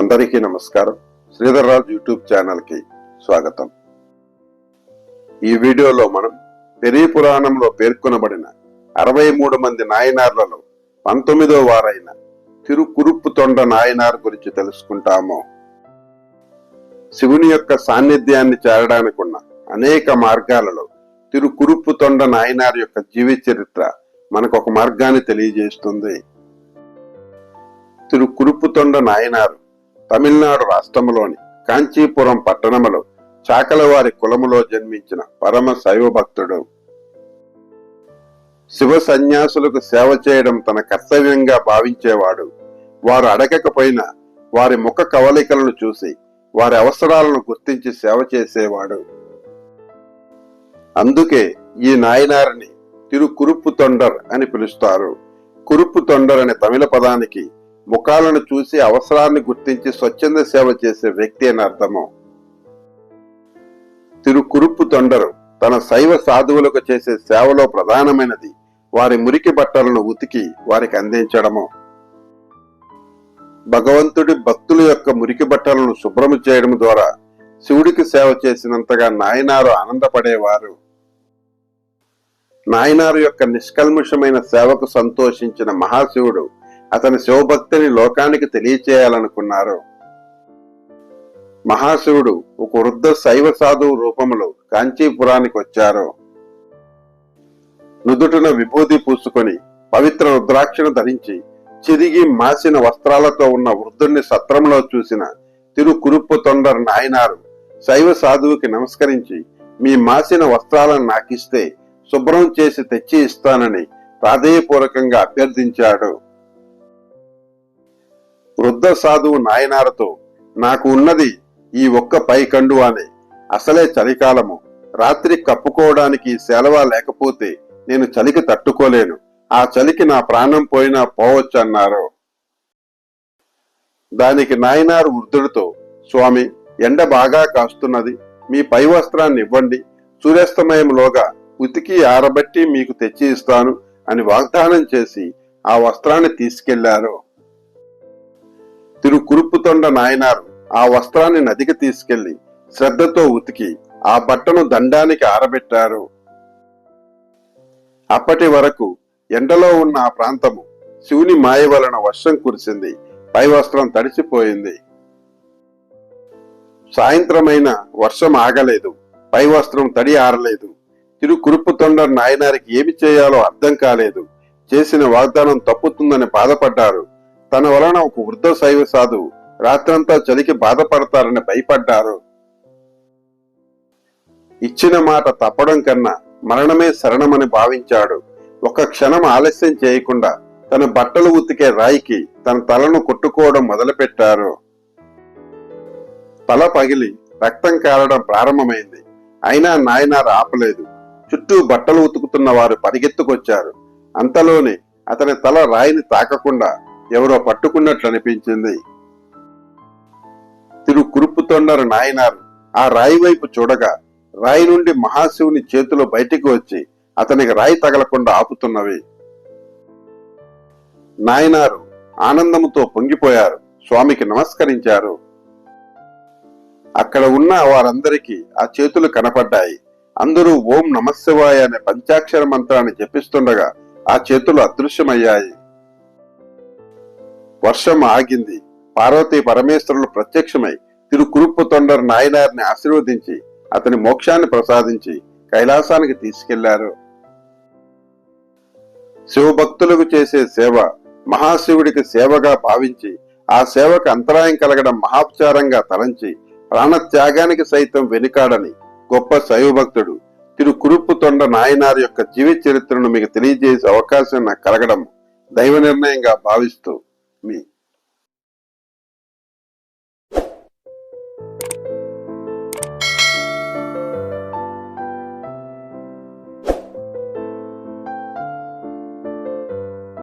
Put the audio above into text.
అందరికీ నమస్కారం. శ్రీధర్రాజు యూట్యూబ్ ఛానల్కి స్వాగతం. ఈ వీడియోలో మనం పెరీ పురాణంలో పేర్కొనబడిన అరవై మూడు మంది నాయనార్లలో పంతొమ్మిదో వారైన తిరుకురుప్పు తొండ నాయనార్ గురించి తెలుసుకుంటాము. శివుని యొక్క సాన్నిధ్యాన్ని చేరడానికి ఉన్న అనేక మార్గాలలో తిరుకురుప్పు తొండ నాయనార్ యొక్క జీవిత చరిత్ర మనకు ఒక మార్గాన్ని తెలియజేస్తుంది. తిరుకురుప్పుతొండ నాయనారు తమిళనాడు రాష్ట్రములోని కాంచీపురం పట్టణములో చాకలవారి కులములో జన్మించిన పరమ శైవ భక్తుడు శివ సన్యాసులకు సేవ చేయడం తన కర్తవ్యంగా భావించేవాడు. వారు అడగకపోయినా వారి ముఖ కవలికలను చూసి వారి అవసరాలను గుర్తించి సేవ చేసేవాడు. అందుకే ఈ నాయనారిని తిరు కురుపు తొండర్ అని పిలుస్తారు. కురుప్పు తొండర్ అనే తమిళ పదానికి ముఖాలను చూసి అవసరాన్ని గుర్తించి స్వచ్ఛంద సేవ చేసే వ్యక్తి అని అర్థము. తిరుకురుప్పు తొండరు తన శైవ సాధువులకు చేసే సేవలో ప్రధానమైనది వారి మురికి బట్టలను ఉతికి వారికి అందించడము. భగవంతుడి భక్తుల యొక్క మురికి బట్టలను శుభ్రము చేయడం ద్వారా శివుడికి సేవ చేసినంతగా నాయనారు ఆనందపడేవారు. నాయనారు యొక్క నిష్కల్ముషమైన సేవకు సంతోషించిన మహాశివుడు అతని శివభక్తిని లోకానికి తెలియచేయాలనుకున్నారు. మహాశివుడు ఒక వృద్ధ శైవ సాధువు రూపంలో కాంచీపురానికి వచ్చారు. నుదుటిన విభూతి పూసుకొని పవిత్ర రుద్రాక్షను ధరించి చిరిగి మాసిన వస్త్రాలతో ఉన్న వృద్ధుణ్ణి సత్రంలో చూసిన తిరుకురుప్పు తొండర్ నాయనారు శైవ సాధువుకి నమస్కరించి మీ మాసిన వస్త్రాలను నాకిస్తే శుభ్రం చేసి తెచ్చి ఇస్తానని ప్రాధేయపూర్వకంగా అభ్యర్థించాడు. వృద్ధ సాధువు నాయనారతో నాకు ఉన్నది ఈ ఒక్క పై కండువానే. అసలే చలికాలము. రాత్రి కప్పుకోవడానికి సెలవ లేకపోతే నేను చలికి తట్టుకోలేను. ఆ చలికి నా ప్రాణం పోయినా పోవచ్చన్నారు. దానికి నాయనారు వృద్ధుడితో స్వామి ఎండ బాగా కాస్తున్నది. మీ పై వస్త్రాన్ని ఇవ్వండి. సూర్యాస్తమయంలోగా ఉతికి ఆరబట్టి మీకు తెచ్చి ఇస్తాను అని వాగ్దానం చేసి ఆ వస్త్రాన్ని తీసుకెళ్ళారు. తిరు కురుపుతొండ నాయనారు ఆ వస్త్రాన్ని నదికి తీసుకెళ్ళి శ్రద్ధతో ఉతికి ఆ బట్టను దండానికి ఆరబెట్టారు. అప్పటి వరకు ఎండలో ఉన్న ఆ ప్రాంతము శివుని మాయ వలన వర్షం కురిసింది. పై వస్త్రం తడిసిపోయింది. సాయంత్రమైన వర్షం ఆగలేదు. పై వస్త్రం తడి ఆరలేదు. తిరు తొండర్ నాయనారికి ఏమి చేయాలో అర్థం కాలేదు. చేసిన వాగ్దానం తప్పుతుందని బాధపడ్డారు. తన వలన ఒక వృద్ధ శైవ సాధువు రాత్రంతా చలికి బాధపడతారని భయపడ్డారు. ఇచ్చిన మాట తప్పడం కన్నా మరణమే శరణమని భావించాడు. ఒక క్షణం ఆలస్యం చేయకుండా తన బట్టలు ఉతికే రాయికి తన తలను కొట్టుకోవడం మొదలుపెట్టారు. తల పగిలి రక్తం కారడం ప్రారంభమైంది. అయినా నాయనారు ఆపలేదు. చుట్టూ బట్టలు ఉతుకుతున్న వారు పరిగెత్తుకొచ్చారు. అంతలోనే అతని తల రాయిని తాకకుండా ఎవరో పట్టుకున్నట్లు అనిపించింది. తిరు కురుపుతొండరు నాయనారు. ఆ రాయి వైపు చూడగా రాయి నుండి మహాశివుని చేతిలో బయటికి వచ్చి అతనికి రాయి తగలకుండా ఆపుతున్నవి. నాయనారు ఆనందముతో పొంగిపోయారు. స్వామికి నమస్కరించారు. అక్కడ ఉన్న వారందరికీ ఆ చేతులు కనపడ్డాయి. అందరూ ఓం నమశివాయ అనే పంచాక్షర మంత్రాన్ని జపిస్తుండగా ఆ చేతులు అదృశ్యమయ్యాయి. వర్షం ఆగింది. పార్వతీ పరమేశ్వరులు ప్రత్యక్షమై తిరు కురుప్పు తొండర్ నాయనారిని ఆశీర్వదించి అతని మోక్షాన్ని ప్రసాదించి కైలాసానికి తీసుకెళ్ళారు. శివభక్తులకు చేసే సేవ మహాశివుడికి సేవగా భావించి ఆ సేవకు అంతరాయం కలగడం మహాపచారంగా తలంచి ప్రాణత్యాగానికి సైతం వెనుకాడని గొప్ప శైవభక్తుడు తిరు కురుప్పు తొండ నాయనార్ యొక్క జీవిత చరిత్రను మీకు తెలియజేసే అవకాశం నాకు కలగడం దైవ నిర్ణయంగా భావిస్తూ మీ